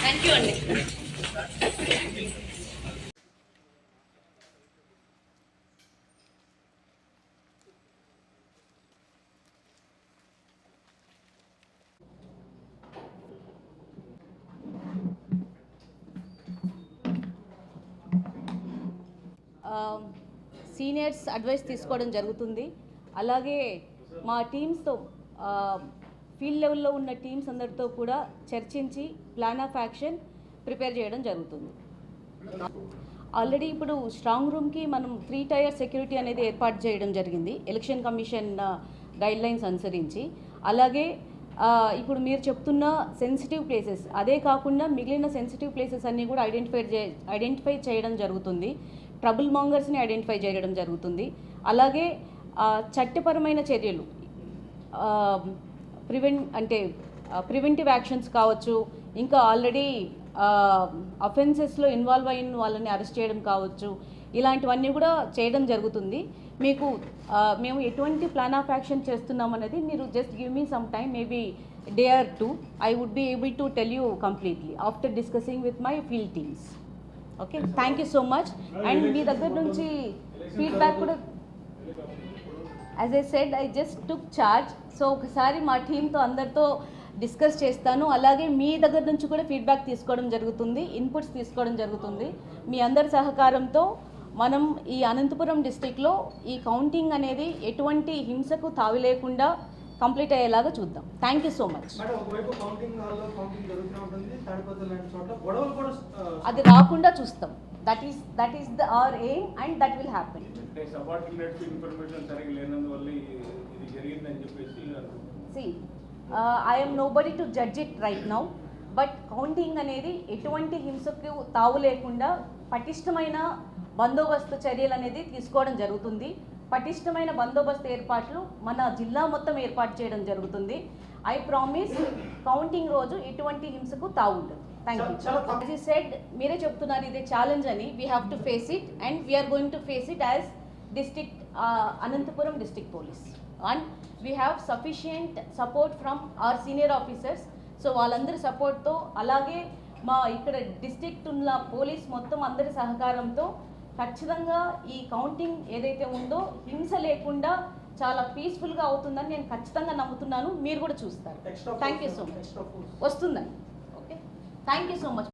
Thank you అండి seniors advice తీసుకోవడం జరుగుతుంది. అలాగే మా టీమ్స్తో ఫీల్డ్ లెవెల్లో ఉన్న టీమ్స్ అందరితో కూడా చర్చించి ప్లాన్ ఆఫ్ యాక్షన్ ప్రిపేర్ చేయడం జరుగుతుంది. ఆల్రెడీ ఇప్పుడు స్ట్రాంగ్ రూమ్కి మనం త్రీ టైర్ సెక్యూరిటీ అనేది ఏర్పాటు చేయడం జరిగింది. ఎలక్షన్ కమిషన్ గైడ్ లైన్స్ అనుసరించి. అలాగే ఇప్పుడు మీరు చెప్తున్న సెన్సిటివ్ ప్లేసెస్ అదే కాకుండా మిగిలిన సెన్సిటివ్ ప్లేసెస్ అన్నీ కూడా ఐడెంటిఫై ఐడెంటిఫై చేయడం జరుగుతుంది. ట్రబుల్ మాంగర్స్ని ఐడెంటిఫై చేయడం జరుగుతుంది. అలాగే చట్టపరమైన చర్యలు. ప్రివెంట్ అంటే ప్రివెంటివ్ యాక్షన్స్ కావచ్చు ఇంకా ఆల్రెడీ అఫెన్సెస్లో ఇన్వాల్వ్ అయిన వాళ్ళని అరెస్ట్ చేయడం కావచ్చు ఇలాంటివన్నీ కూడా చేయడం జరుగుతుంది. మీకు మేము ఎటువంటి ప్లాన్ ఆఫ్ యాక్షన్ చేస్తున్నాం అనేది మీరు just give me some time maybe day or two I would be able to tell you completely after discussing with my field teams. Okay? Thank you so much. And మీ దగ్గర నుంచి feedback కూడా as I said I just took charge so ఒకసారి మా టీంతో అందరితో discuss చేస్తాను. అలాగే మీ దగ్గర నుంచి కూడా ఫీడ్బ్యాక్ తీసుకోవడం జరుగుతుంది ఇన్పుట్స్ తీసుకోవడం జరుగుతుంది. మీ అందరి సహకారంతో మనం ఈ అనంతపురం డిస్టిక్లో ఈ కౌంటింగ్ అనేది ఎటువంటి హింసకు తావి లేకుండా కంప్లీట్ అయ్యేలాగా చూద్దాం. థ్యాంక్ యూ సో మచ్ అది రాకుండా చూస్తాం. That is that is the our aim and that will happen see I'm nobody to judge it right now but counting అనేది ఎటువంటి హింసకు తావు లేకుండా పటిష్టమైన బందోబస్తు చర్యలు అనేది తీసుకోవడం జరుగుతుంది. పటిష్టమైన బందోబస్తు ఏర్పాట్లు మన జిల్లా మొత్తం ఏర్పాటు చేయడం జరుగుతుంది. ఐ ప్రామిస్ కౌంటింగ్ రోజు ఎటువంటి హింసకు తావు ఉండదు. థ్యాంక్ యూ సెడ్ మీరే చెప్తున్నారు ఇది ఛాలెంజ్ అని. We have to face it and we're going to face it as district Anantapur district police and we have sufficient support from our senior officers so వాళ్ళందరి సపోర్ట్తో అలాగే మా ఇక్కడ డిస్ట్రిక్ట్ ఉన్న పోలీస్ మొత్తం అందరి సహకారంతో ఖచ్చితంగా ఈ కౌంటింగ్ ఏదైతే ఉందో హింస లేకుండా చాలా పీస్ఫుల్గా అవుతుందని నేను ఖచ్చితంగా నమ్ముతున్నాను. మీరు కూడా చూస్తారు. Thank you so much. వస్తుందండి. Okay thank you so much